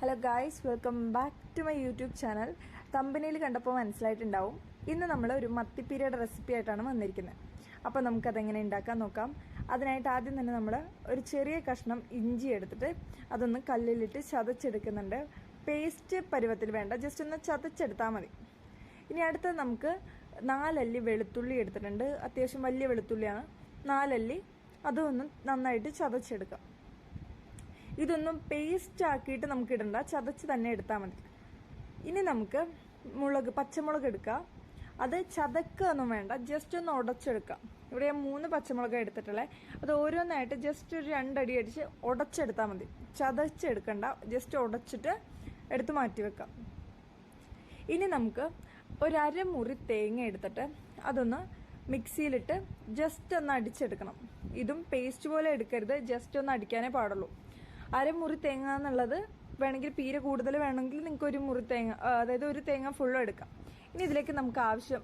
Hello guys welcome back to my YouTube channel കമ്പനിയിൽ കണ്ടപ്പോൾ മനസ്സിലായിട്ടുണ്ടാവും. ഇന്ന് നമ്മൾ ഒരു മത്തിപ്പീരയുടെ റെസിപ്പി ആയിട്ടാണ് വന്നിരിക്കുന്നത്. അപ്പോൾ നമുക്കതെങ്ങനെ ഉണ്ടാക്കാൻ നോക്കാം. അതിനായിട്ട് ആദ്യം തന്നെ നമ്മൾ ഒരു ചെറിയ കഷ്ണം ഇഞ്ചി എടുത്തിട്ട് അതൊന്ന് കല്ലിലിട്ട് ചതച്ചെടുക്കുന്നുണ്ട്. പേസ്റ്റ് പരുവത്തിൽ വേണ്ട ജസ്റ്റ് ഒന്ന് ചതച്ചെടുത്താൽ മതി. ഇനി അടുത്തത് നമുക്ക് നാലല്ലി വെളുത്തുള്ളി എടുത്തിട്ടുണ്ട്. അത്യാവശ്യം വലിയ വെളുത്തുള്ളിയാണ്. നാലല്ലി അതൊന്ന് നന്നായിട്ട് ചതച്ചെടുക്കാം. ഇതൊന്നും പേസ്റ്റ് ആക്കിയിട്ട് നമുക്ക് ഇടണ്ട. ചതച്ച് തന്നെ എടുത്താൽ മതി. ഇനി നമുക്ക് മുളക് പച്ചമുളക് എടുക്കാം. അത് ചതക്കൊന്നും വേണ്ട. ജസ്റ്റ് ഒന്ന് ഉടച്ചെടുക്കാം. ഇവിടെ ഞാൻ മൂന്ന് പച്ചമുളക് എടുത്തിട്ടുള്ളത് അത് ഓരോന്നായിട്ട് ജസ്റ്റ് ഒരു രണ്ടടി അടിച്ച് ഉടച്ചെടുത്താൽ മതി. ചതച്ചെടുക്കണ്ട. ജസ്റ്റ് ഉടച്ചിട്ട് എടുത്ത് മാറ്റി വെക്കാം. ഇനി നമുക്ക് ഒരമുറി തേങ്ങ എടുത്തിട്ട് അതൊന്ന് മിക്സിയിലിട്ട് ജസ്റ്റ് ഒന്ന് അടിച്ചെടുക്കണം. ഇതും പേസ്റ്റ് പോലെ എടുക്കരുത്. ജസ്റ്റ് ഒന്ന് അടിക്കാനേ പാടുള്ളൂ. അരമുറി തേങ്ങ എന്നുള്ളത് വേണമെങ്കിൽ പീര കൂടുതൽ വേണമെങ്കിൽ നിങ്ങൾക്ക് ഒരു മുറി തേങ്ങ അതായത് ഒരു തേങ്ങ ഫുള്ളും എടുക്കാം. ഇനി ഇതിലേക്ക് നമുക്ക് ആവശ്യം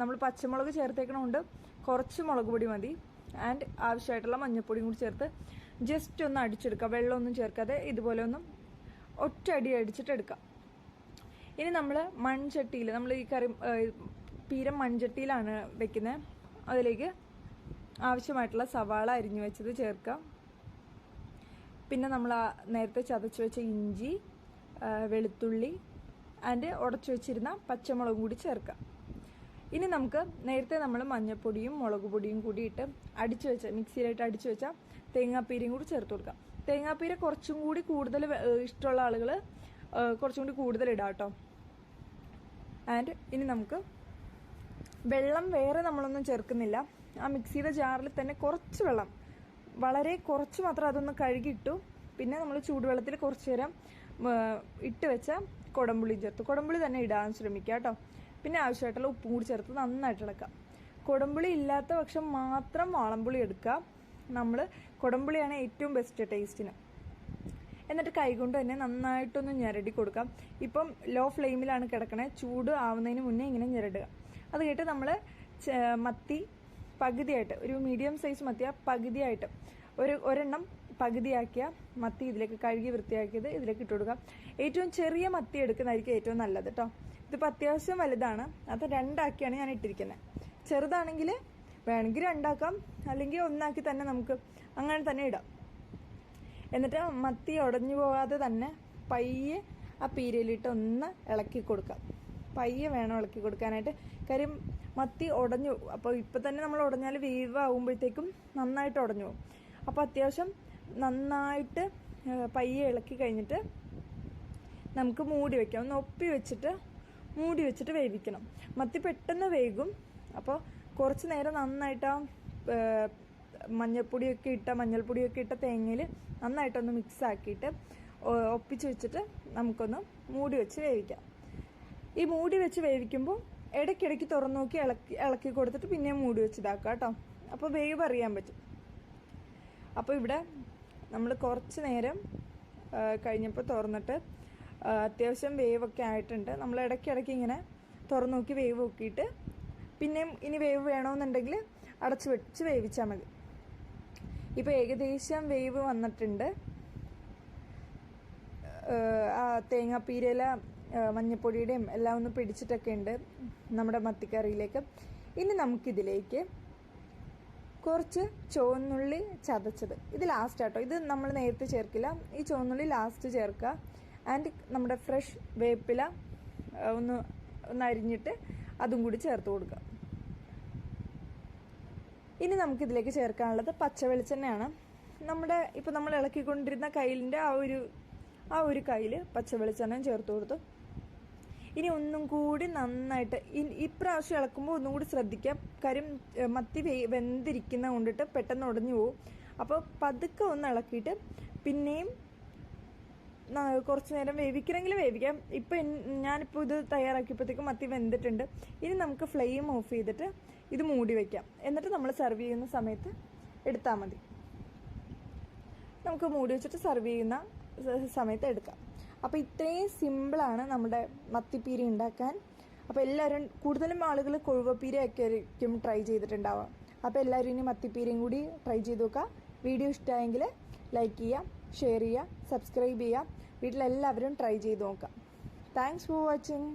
നമ്മൾ പച്ചമുളക് ചേർത്തേക്കണമുണ്ട്. കുറച്ച് മുളക് പൊടി മതി. ആൻഡ് ആവശ്യമായിട്ടുള്ള മഞ്ഞൾപ്പൊടിയും കൂടി ചേർത്ത് ജസ്റ്റ് ഒന്ന് അടിച്ചെടുക്കാം. വെള്ളമൊന്നും ചേർക്കാതെ ഇതുപോലെ ഒന്നും ഒറ്റ അടി അടിച്ചിട്ട് എടുക്കാം. ഇനി നമ്മൾ മൺചട്ടിയിൽ നമ്മൾ ഈ കറി പീരം മൺചട്ടിയിലാണ് വെക്കുന്നത് അതിലേക്ക് ആവശ്യമായിട്ടുള്ള സവാള അരിഞ്ഞു വെച്ചത് ചേർക്കാം. പിന്നെ നമ്മൾ നേരത്തെ ചതച്ച് വെച്ച ഇഞ്ചി വെളുത്തുള്ളി ആൻഡ് ഉടച്ചു വെച്ചിരുന്ന പച്ചമുളകും കൂടി ചേർക്കാം. ഇനി നമുക്ക് നേരത്തെ നമ്മൾ മഞ്ഞൾപ്പൊടിയും മുളക് പൊടിയും കൂടി ഇട്ട് അടിച്ചു വെച്ച മിക്സിയിലായിട്ട് അടിച്ചു വെച്ച തേങ്ങാപ്പീരയും കൂടി ചേർത്ത് കൊടുക്കാം. തേങ്ങാപ്പീര കുറച്ചും കൂടി കൂടുതൽ ഇഷ്ടമുള്ള ആളുകൾ കുറച്ചും കൂടി കൂടുതൽ ഇടാം കേട്ടോ ആൻഡ് ഇനി നമുക്ക് വെള്ളം വേറെ നമ്മളൊന്നും ചേർക്കുന്നില്ല. ആ മിക്സിയുടെ ജാറിൽ തന്നെ കുറച്ച് വെള്ളം വളരെ കുറച്ച് മാത്രം അതൊന്ന് കഴുകിയിട്ടു. പിന്നെ നമ്മൾ ചൂടുവെള്ളത്തിൽ കുറച്ച് നേരം ഇട്ട് വെച്ച കുടംപുളി ചേർത്ത്. കുടംപുളി തന്നെ ഇടാൻ ശ്രമിക്കുക കേട്ടോ. പിന്നെ ആവശ്യമായിട്ടുള്ള ഉപ്പും കൂടി ചേർത്ത് നന്നായിട്ട് ഇളക്കാം കുടംപുളി ഇല്ലാത്ത പക്ഷം മാത്രം വാളംപുളി എടുക്കുക. നമ്മൾ കുടംപുളിയാണ് ഏറ്റവും ബെസ്റ്റ് ടേസ്റ്റിന് എന്നിട്ട് കൈകൊണ്ട് തന്നെ നന്നായിട്ടൊന്ന് ഞെരടി കൊടുക്കാം ഇപ്പം ലോ ഫ്ലെയിമിലാണ് കിടക്കണേ. ചൂട് ആവുന്നതിന് മുന്നേ ഇങ്ങനെ ഞെരടുക. അത് കേട്ട് നമ്മൾ മത്തി പകുതിയായിട്ട് ഒരു മീഡിയം സൈസ് മത്തിയ പകുതിയായിട്ട് ഒരു ഒരെണ്ണം പകുതിയാക്കിയ മത്തി ഇതിലേക്ക് കഴുകി വൃത്തിയാക്കിയത് ഇതിലേക്ക് ഇട്ട് കൊടുക്കാം ഏറ്റവും ചെറിയ മത്തി എടുക്കുന്നതായിരിക്കും ഏറ്റവും നല്ലത് കേട്ടോ ഇതിപ്പോൾ അത്യാവശ്യം വലുതാണ്. അത് രണ്ടാക്കിയാണ് ഞാൻ ഇട്ടിരിക്കുന്നത്. ചെറുതാണെങ്കിൽ വേണമെങ്കിൽ രണ്ടാക്കാം. അല്ലെങ്കിൽ ഒന്നാക്കി തന്നെ നമുക്ക് അങ്ങനെ തന്നെ ഇടാം. എന്നിട്ട് മത്തി ഉടഞ്ഞു പോകാതെ തന്നെ പയ്യെ ആ പീരയിലിട്ട് ഒന്ന് ഇളക്കി കൊടുക്കാം പയ്യെ വേണം ഇളക്കി കൊടുക്കാനായിട്ട്. കാര്യം മത്തി ഉടഞ്ഞു. അപ്പോൾ ഇപ്പം തന്നെ നമ്മൾ ഉടഞ്ഞാൽ വേവ് ആകുമ്പോഴത്തേക്കും നന്നായിട്ട് ഉടഞ്ഞു പോകും. അപ്പോൾ അത്യാവശ്യം നന്നായിട്ട് പയ്യെ ഇളക്കി കഴിഞ്ഞിട്ട് നമുക്ക് മൂടി വെക്കാം. ഒന്ന് ഒപ്പി വെച്ചിട്ട് മൂടി വെച്ചിട്ട് വേവിക്കണം. മത്തി പെട്ടെന്ന് വേകും. അപ്പോൾ കുറച്ച് നേരം നന്നായിട്ട് ആ മഞ്ഞൾപ്പൊടിയൊക്കെ ഇട്ട മഞ്ഞൾപ്പൊടിയൊക്കെ ഇട്ട തേങ്ങയിൽ നന്നായിട്ടൊന്ന് മിക്സ് ആക്കിയിട്ട് ഒപ്പിച്ച് വെച്ചിട്ട് നമുക്കൊന്ന് മൂടി വെച്ച് വേവിക്കാം. ഈ മൂടി വെച്ച് വേവിക്കുമ്പോൾ ഇടയ്ക്കിടയ്ക്ക് തുറന്നു നോക്കി ഇളക്കി ഇളക്കി കൊടുത്തിട്ട് പിന്നെ മൂടി വെച്ച് ഇതാക്കാം കേട്ടോ. അപ്പോൾ വേവ് അറിയാൻ പറ്റും. അപ്പോൾ ഇവിടെ നമ്മൾ കുറച്ച് നേരം കഴിഞ്ഞപ്പോൾ തുറന്നിട്ട് അത്യാവശ്യം അത്യാവശ്യം വേവൊക്കെ ആയിട്ടുണ്ട്. നമ്മൾ ഇടയ്ക്കിടയ്ക്ക് ഇങ്ങനെ തുറന്നു നോക്കി വേവ് നോക്കിയിട്ട് പിന്നെയും ഇനി വേവ് വേണമെന്നുണ്ടെങ്കിൽ അടച്ചു വെച്ച് വേവിച്ചാൽ മതി. ഇപ്പോൾ ഏകദേശം വേവ് വന്നിട്ടുണ്ട്. ആ തേങ്ങാപ്പീരയില മഞ്ഞപ്പൊടിയുടെയും എല്ലാം ഒന്ന് പിടിച്ചിട്ടൊക്കെ ഉണ്ട് നമ്മുടെ മത്തിക്കറിയിലേക്ക്. ഇനി നമുക്കിതിലേക്ക് കുറച്ച് ചുവന്നുള്ളി ചതച്ചത്. ഇത് ലാസ്റ്റ് ആട്ടോ. ഇത് നമ്മൾ നേരത്തെ ചേർക്കില്ല. ഈ ചുവന്നുള്ളി ലാസ്റ്റ് ചേർക്കുക. ആൻഡ് നമ്മുടെ ഫ്രഷ് വേപ്പില ഒന്ന് ഒന്ന് അരിഞ്ഞിട്ട് അതും കൂടി ചേർത്ത് കൊടുക്കുക. ഇനി നമുക്കിതിലേക്ക് ചേർക്കാനുള്ളത് പച്ച വെളിച്ചെണ്ണയാണ് നമ്മുടെ ഇപ്പം നമ്മൾ ഇളക്കിക്കൊണ്ടിരുന്ന കയ്യിലിന്റെ ആ ഒരു ആ ഒരു കയ്യിൽ പച്ച വെളിച്ചെണ്ണ ചേർത്ത് കൊടുത്തു. ഇനി ഒന്നും കൂടി നന്നായിട്ട് ഇപ്രാവശ്യം ഇളക്കുമ്പോൾ ഒന്നും കൂടി ശ്രദ്ധിക്കാം കാര്യം ഏ, മത്തി വെന്തിരിക്കുന്ന കൊണ്ടിട്ട് പെട്ടെന്ന് ഉടഞ്ഞു പോകും. അപ്പോൾ പതുക്കെ ഒന്ന് ഇളക്കിയിട്ട് പിന്നെയും കുറച്ച് നേരം വേവിക്കണമെങ്കിൽ വേവിക്കാം. ഇപ്പം ഞാനിപ്പോൾ ഇത് തയ്യാറാക്കിയപ്പോഴത്തേക്കും മത്തി വെന്തിട്ടുണ്ട്. ഇനി നമുക്ക് ഫ്ലെയിം ഓഫ് ചെയ്തിട്ട് ഇത് മൂടി വയ്ക്കാം എന്നിട്ട് നമ്മൾ സെർവ് ചെയ്യുന്ന സമയത്ത് എടുത്താൽ മതി. നമുക്ക് മൂടി വെച്ചിട്ട് സെർവ് ചെയ്യുന്ന സമയത്ത് എടുക്കാം. അപ്പോൾ ഇത്രയും സിമ്പിളാണ് നമ്മുടെ മത്തിപ്പീരി ഉണ്ടാക്കാൻ. അപ്പോൾ എല്ലാവരും കൂടുതലും ആളുകൾ കൊഴുവപ്പീരയൊക്കെ ആയിരിക്കും ട്രൈ ചെയ്തിട്ടുണ്ടാവുക. അപ്പോൾ എല്ലാവരും ഇനി മത്തിപ്പീരയും കൂടി ട്രൈ ചെയ്ത് നോക്കുക. വീഡിയോ ഇഷ്ടമായെങ്കിൽ ലൈക്ക് ചെയ്യുക ഷെയർ ചെയ്യുക സബ്സ്ക്രൈബ് ചെയ്യുക. വീട്ടിലെല്ലാവരും ട്രൈ ചെയ്ത് നോക്കാം താങ്ക്സ് ഫോർ വാച്ചിങ്